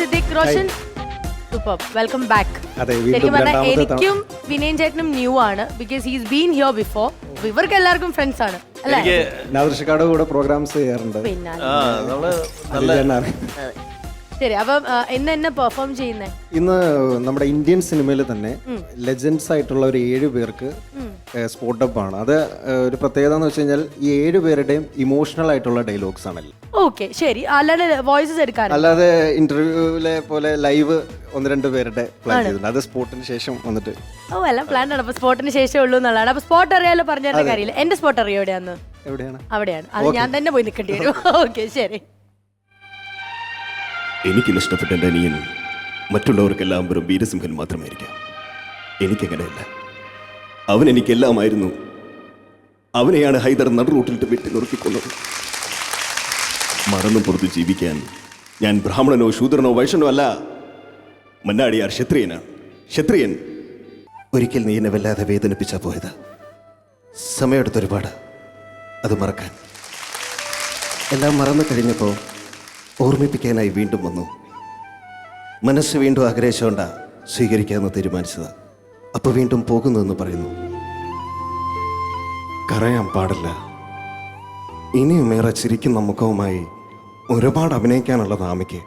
Siddique Roshan. Super welcome back അതെ, വീണ്ടും ശരിക്കും പറഞ്ഞാൽ എനിക്കും വിനയൻ ചേട്ടനും ന്യൂ ആണ് because he's been here before ഇവർക്ക് എല്ലാവർക്കും ഫ്രണ്ട്സ് ആണ്. അല്ലേ? കൂടെ പ്രോഗ്രാംസ് ചെയ്യാറുണ്ട്. പിന്നെ ശരി അപ്പം ഇന്ന് എന്നെ പെർഫോം ചെയ്യുന്നേ? ഇന്ന് നമ്മുടെ ഇന്ത്യൻ സിനിമയിൽ തന്നെ ലെജൻഡ്സ് ആയിട്ടുള്ള ഒരു ഏഴ് പേർക്ക് സ്പോട്ടപ്പ് ആണ്. അത് ഒരു പ്രത്യേകത എന്ന് വെച്ച് കഴിഞ്ഞാൽ ഈ ഏഴ് പേരുടെയും ഇമോഷണൽ ആയിട്ടുള്ള ഡയലോഗ്സ് ആണല്ലോ ഓക്കെ ശരി. അല്ലാതെ വോയിസസ് എടുക്കാൻ അല്ലാതെ ഇന്റർവ്യൂവിലെ പോലെ ലൈവ് ഒന്ന് രണ്ട് പേരുടെ പ്ലാൻ ചെയ്തിട്ടുണ്ട്. അത് സ്പോട്ടിന് ശേഷം വന്നിട്ട് ഓ എല്ലാം പ്ലാൻ ആണ്. അപ്പൊ സ്പോട്ടിന് ശേഷം ഉള്ളൂ എന്നുള്ളതാണ്. അപ്പൊ സ്പോട്ട് അറിയാലോ പറഞ്ഞു കാര്യമില്ല. എന്റെ സ്പോട്ട് അറിയോ എവിടെയാന്ന്? എവിടെയാണ്? അവിടെയാണ്. അത് ഞാൻ തന്നെ പോയി നിൽക്കേണ്ടി വരും. ഓക്കെ ശരി. എനിക്ക് ഇഷ്ടപ്പെട്ട എന്റെ അനിയൻ മറ്റുള്ളവർക്കെല്ലാം വെറും വീരസിംഹൻ മാത്രമായിരിക്കാം. എനിക്കങ്ങനെയല്ല. അവൻ എനിക്കെല്ലാമായിരുന്നു. അവനെയാണ് ഹൈദർ നടുറൂട്ടിലിട്ട് വെട്ടി നുറുക്കിക്കൊന്നത് മറന്നു പുറത്ത് ജീവിക്കാൻ ഞാൻ ബ്രാഹ്മണനോ ശൂദ്രനോ വൈഷ്ണനോ അല്ല. മന്നാടിയാർ ക്ഷത്രിയനാണ് ക്ഷത്രിയൻ. ഒരിക്കൽ നീ എന്നെ വല്ലാതെ വേദനിപ്പിച്ചാ പോയത്. സമയമെടുത്തൊരുപാട്. അത് മറക്കാൻ. എല്ലാം മറന്നു കഴിഞ്ഞപ്പോൾ ഓർമ്മിപ്പിക്കാനായി വീണ്ടും വന്നു. മനസ്സ് വീണ്ടും ആഗ്രഹിച്ചുകൊണ്ടാണ് സ്വീകരിക്കാമെന്ന് തീരുമാനിച്ചത്. അപ്പോൾ വീണ്ടും പോകുന്നതെന്ന് പറയുന്നു. കരയാൻ പാടില്ല. ഇനിയും ഏറെ ചിരിക്കുന്ന മുഖവുമായി ഒരുപാട് അഭിനയിക്കാനുള്ളത് ആമയ്ക്ക്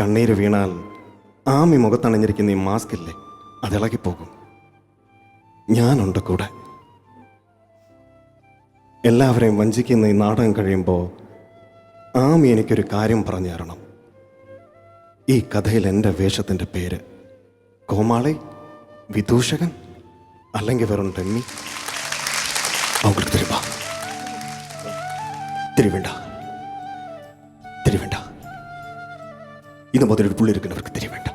കണ്ണീര് വീണാൽ ആമി മുഖത്തണിഞ്ഞിരിക്കുന്ന ഈ മാസ്ക് ഇല്ലേ? അതിളകിപ്പോകും ഞാനുണ്ട് കൂടെ. എല്ലാവരെയും വഞ്ചിക്കുന്ന ഈ നാടകം കഴിയുമ്പോൾ ആമി എനിക്കൊരു കാര്യം പറഞ്ഞു തരണം ഈ കഥയിൽ എന്റെ വേഷത്തിന്റെ പേര് കോമാളി വിദൂഷകൻ അല്ലെങ്കിൽ വെറും ഡമ്മി അവർക്ക് തിരുവാ തിരുവേണ്ട തിരുവേണ്ട ഇത് മുതൽ ഒരു പുള്ളി ഇരിക്കുന്നവർക്ക് തിരുവേണ്ട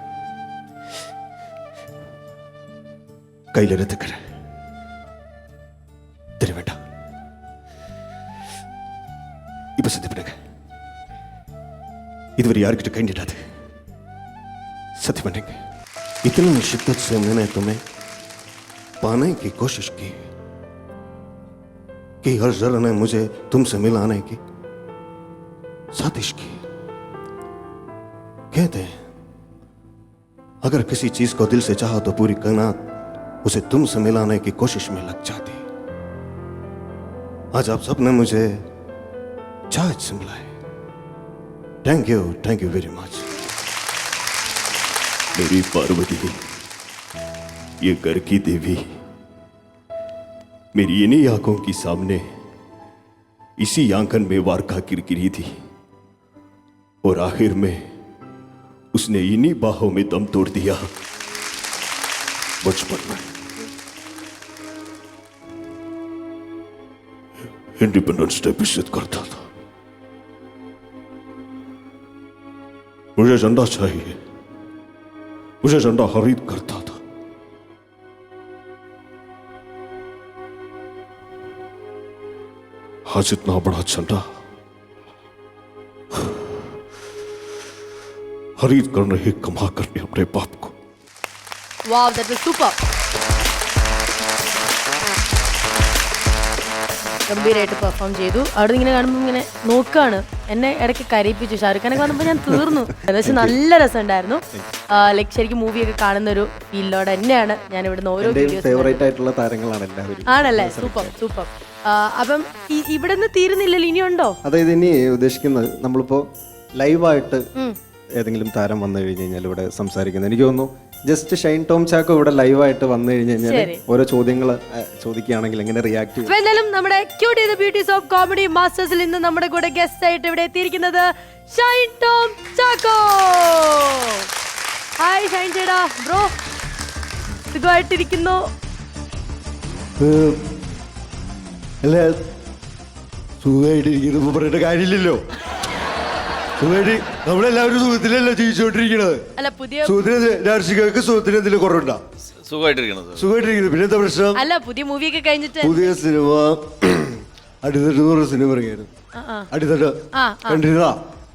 കയ്യിലെടുത്തുക്കര തിരുവേണ്ട இப்போ சிந்து பண்ணுங்க இதுவரை யாருக்கிட்ட கை நீட்டாது சத்தியம் பண்ணுறீங்க इतनी शिद्दत से मैंने तुम्हें पाने की कोशिश की कि हर जरा ने मुझे तुमसे मिलाने की साजिश की। कहते हैं, अगर किसी चीज़ को दिल से चाहो तो पूरी कायनात उसे तुमसे मिलाने की कोशिश में लग जाती। आज आप सबने मुझे चाहत से मिलाए। Thank you thank you very much मेरी पार्वती। ये घर की देवी। मेरी इन्हीं आँखों के सामने इसी आंकन में वारका किरकिरी थी। और आखिर में उसने इन्हीं बाहों में दम तोड़ दिया। बचपन में। इंडिपेंडेंस डे विषित करता था। मुझे झंडा चाहिए। उसे झंडा खरीद करता था। आज इतना बड़ा झंडा खरीद कर रहे कमा करने अपने बाप को। वाह दैट वाज सुपर ഗംഭീരമായിട്ട് പെർഫോം ചെയ്തു. അവിടെ ഇങ്ങനെ കാണുമ്പോൾ ഇങ്ങനെ നോക്കുകയാണ് എന്നെ ഇടയ്ക്ക് കരയിപ്പിച്ചു. ഷാറുഖ് ഖാനൊക്കെ വന്നപ്പോൾ ഞാൻ തീർന്നു. പക്ഷെ നല്ല രസമുണ്ടായിരുന്നു. ലൈക്ക് ശരിക്കും മൂവിയൊക്കെ കാണുന്ന ഒരു ഫീലിലോടെ തന്നെയാണ് ഞാൻ ഇവിടുന്ന് ഓരോ ഫേവറേറ്റ് ആയിട്ടുള്ള താരങ്ങളാണ് എല്ലാവരും. ആണല്ലേ? സൂപ്പർ സൂപ്പർ അപ്പം ഇവിടെ ഇവിടുന്ന് തീരുന്നില്ലല്ലോ? ഇനിയുണ്ടോ അതായത് ഇനി ഉദ്ദേശിക്കുന്നത് നമ്മളിപ്പോ ലൈവായിട്ട് ഏതെങ്കിലും താരം വന്നു കഴിഞ്ഞു കഴിഞ്ഞാൽ ഇവിടെ സംസാരിക്കുന്നത് എനിക്ക് തോന്നുന്നു ജസ്റ്റ് ഷൈൻ ടോം ചാക്കോ ഇവിടെ ലൈവായിട്ട് വന്നു കഴിഞ്ഞു കഴിഞ്ഞാൽ ഓരോ ചോദ്യങ്ങൾ ചോദിക്കുകയാണെങ്കിൽ എങ്ങനെ റിയാക്ട് ചെയ്യും? എന്തായാലും നമ്മുടെ ക്യൂട്ടി ബ്യൂട്ടീസ് ഓഫ് കോമഡി മാസ്റ്റേഴ്സിൽ ഇന്ന് നമ്മുടെ കൂടെ ഗസ്റ്റ് ആയിട്ട് ഇവിടെ എത്തിയിരിക്കുന്നത് ഷൈൻ ടോം ചാക്കോ ഹായ് ഷൈൻ ചേടാ ബ്രോ സുഖമായിട്ടിരിക്കുന്നു. സുഖമായിട്ടിരിക്കുന്നു പറയേണ്ട കാര്യമില്ലല്ലോ. സുഖമായിട്ട് നമ്മളെല്ലാവരും സുഖത്തിലല്ല ജീവിച്ചുകൊണ്ടിരിക്കണത്? അല്ല പുതിയ സുഖത്തിന് രാഷ്ട്രീയക്കാർക്ക് സുഖത്തിന് എന്തെങ്കിലും കുറവുണ്ടോ? സുഖമായിട്ടിരിക്കണത്. സുഖമായിട്ടിരിക്കുന്നു പിന്നെ എന്താ പ്രശ്നം? അല്ല പുതിയ മൂവിയൊക്കെ കഴിഞ്ഞിട്ട് പുതിയ സിനിമ അടിത്തട്ട് എന്ന് പറഞ്ഞ സിനിമ ഇറങ്ങിയായിരുന്നു ആ, ആ. അടിത്തട്ട് ആ, കണ്ടിരുന്നാ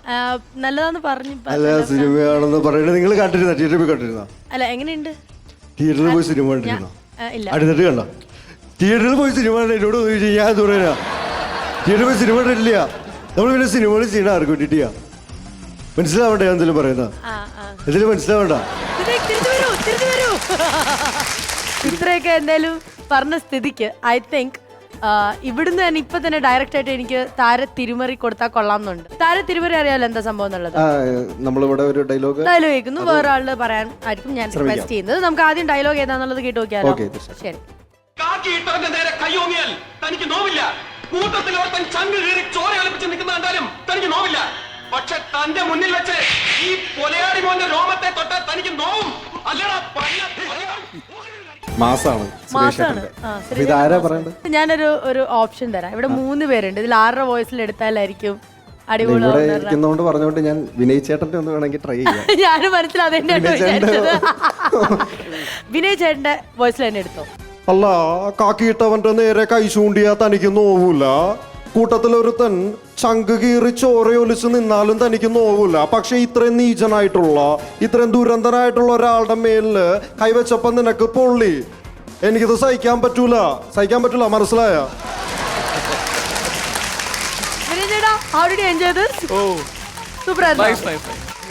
ആ, നല്ലതാന്ന് പറഞ്ഞു അല്ല നല്ല സിനിമയാണെന്ന് പറയുന്നത് നിങ്ങൾ കണ്ടിരുന്ന തിയേറ്ററിൽ പോയി കണ്ടിരുന്ന അല്ല എങ്ങനെയുണ്ട്? തിയേറ്ററിൽ പോയി സിനിമ കണ്ടിരുന്ന? ആ, ഇല്ല. അടിത്തട്ട് കണ്ട? തിയേറ്ററിൽ പോയി സിനിമ കണ്ട എന്നോട് ചോദിച്ചു ഞാൻ പറയാ തിയേറ്ററിൽ പോയി സിനിമ കണ്ടിട്ടില്ല. നമ്മൾ പിന്നെ സിനിമകൾ ചെയ്യണ ആർക്ക് വേണ്ടിയിട്ടാ? മനസ്സിലാവണ്ട ഞാൻ എന്തെങ്കിലും പറയുന്ന ആ ആ. എന്തെങ്കിലും മനസ്സിലാവണ്ട. ഇത്രയൊക്കെ എന്തായാലും പറഞ്ഞ സ്ഥിതിക്ക്. ഐ തിങ്ക് ഇവിടുന്ന് തന്നെ ഇപ്പൊ തന്നെ ഡയറക്റ്റ് ആയിട്ട് എനിക്ക് താര തിരുമറി കൊടുത്താൽ കൊള്ളാമെന്നുണ്ട് താര തിരുമറി അറിയാലോ എന്താ സംഭവം എന്നുള്ളത്? ആ, നമ്മളിവിടെ ഒരു ഡയലോഗ് ഡയലോഗ് കേൾക്കുന്നു. വേറെ ആൾ പറയാൻ ആയിരിക്കും ഞാൻ റിക്വസ്റ്റ് ചെയ്യുന്നത്. നമുക്ക് ആദ്യം ഡയലോഗ് ഏതാന്നുള്ളത് കേട്ട് നോക്കിയാലോ? ശരി. നേരെ തനിക്ക് നോവില്ല. കൂട്ടത്തിൽ ഒരുത്തൻ ചങ്ക് കീറി പക്ഷെ തന്റെ മുന്നിൽ വെച്ച് ഈ പൊലയാടി മോന്റെ രോമത്തെ തൊട്ടാൽ തനിക്ക് നോവും. അല്ലടാ പല്ല മാസാണ്. ആ, ഇതാരാ പറയണ്ടത് ഞാനൊരു ഒരു ഓപ്ഷൻ തരാം. ഇവിടെ മൂന്ന് പേരുണ്ട്. ഇതിൽ ആറര വോയിസിൽ എടുത്താലായിരിക്കും അടിപൊളി പറഞ്ഞോണ്ട് ഞാൻ വിനയ് ചേട്ടന്റെ ഒന്ന് വേണമെങ്കിൽ ട്രൈ ചെയ്യാം. ഞാൻ വിനയ് ചേട്ടന്റെ വിനയ് ചേട്ടന്റെ വോയിസിൽ തന്നെ എടുത്തോ. അല്ല കാക്കിയിട്ടവന്റെ നേരെ കൈ ചൂണ്ടിയാ തനിക്ക് നോവൂല. കൂട്ടത്തിലൊരുത്തൻ ചങ്ക് കീറി ചോരയൊലിച്ച് നിന്നാലും തനിക്ക് നോവില്ല പക്ഷെ ഇത്രയും നീചനായിട്ടുള്ള ഇത്രയും ദുരന്തനായിട്ടുള്ള ഒരാളുടെ മേലിൽ കൈവച്ചപ്പം നിനക്ക് പൊള്ളി. എനിക്കിത് സഹിക്കാൻ പറ്റൂല. സഹിക്കാൻ പറ്റൂല മനസ്സിലായ?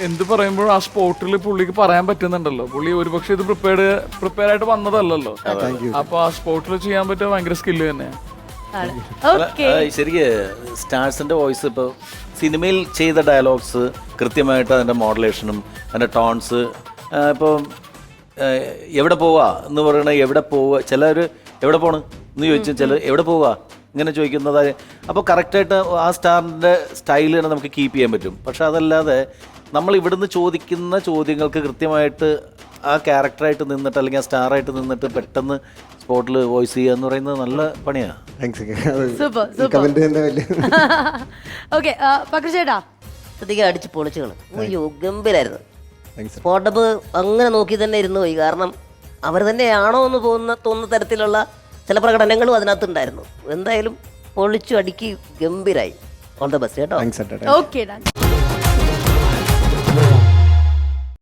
എന്ത് പറയുമ്പോഴും ആ സ്പോട്ടിൽ പുള്ളിക്ക് പറയാൻ പറ്റുന്നുണ്ടല്ലോ. പുള്ളി ഒരുപക്ഷെ ഇത് പ്രിപ്പയർഡ് പ്രിപ്പയർ ആയിട്ട് വന്നതല്ലല്ലോ. അപ്പൊ ആ സ്പോട്ടിൽ ചെയ്യാൻ പറ്റിയ ഭയങ്കര സ്കില്ല് തന്നെയാണ് ശരിക്ക് സ്റ്റാർസിന്റെ വോയിസ് ഇപ്പോൾ സിനിമയിൽ ചെയ്ത ഡയലോഗ്സ് കൃത്യമായിട്ട് അതിന്റെ മോഡുലേഷനും അതിന്റെ ടോൺസ് ഇപ്പോൾ എവിടെ പോവാ എന്ന് പറയണ എവിടെ പോവുക ചിലർ എവിടെ പോണ് എന്ന് ചോദിച്ചു ചിലർ എവിടെ പോവുക ഇങ്ങനെ ചോദിക്കുന്നതായി. അപ്പോൾ കറക്റ്റായിട്ട് ആ സ്റ്റാറിന്റെ സ്റ്റൈൽ തന്നെ നമുക്ക് കീപ്പ് ചെയ്യാൻ പറ്റും. പക്ഷെ അതല്ലാതെ നമ്മൾ ഇവിടുന്ന് ചോദിക്കുന്ന ചോദ്യങ്ങൾക്ക് കൃത്യമായിട്ട് ആ ക്യാരക്ടറായിട്ട് നിന്നിട്ട് അല്ലെങ്കിൽ ആ സ്റ്റാറായിട്ട് നിന്നിട്ട് പെട്ടെന്ന് സ്പോട്ടിൽ വോയിസ് ചെയ്യുക എന്ന് പറയുന്നത് നല്ല പണിയാണ് ഓക്കെ പകർച്ചേട്ടാ ശ്രദ്ധിക്കുക അടിച്ച് പൊളിച്ചു കൾ അയ്യോ ഗംഭീരായിരുന്നു. താങ്ക്സ് സ്പോട്ടപ്പ് അങ്ങനെ നോക്കി തന്നെ ഇരുന്നു പോയി. കാരണം അവർ തന്നെയാണോ എന്ന് തോന്നുന്ന തോന്നുന്ന തരത്തിലുള്ള ചില പ്രകടനങ്ങളും അതിനകത്തുണ്ടായിരുന്നു. എന്തായാലും പൊളിച്ചു അടുക്കി ഗംഭീരായി. ഓൾ ദ ബസ് കേട്ടോ. ഓക്കെ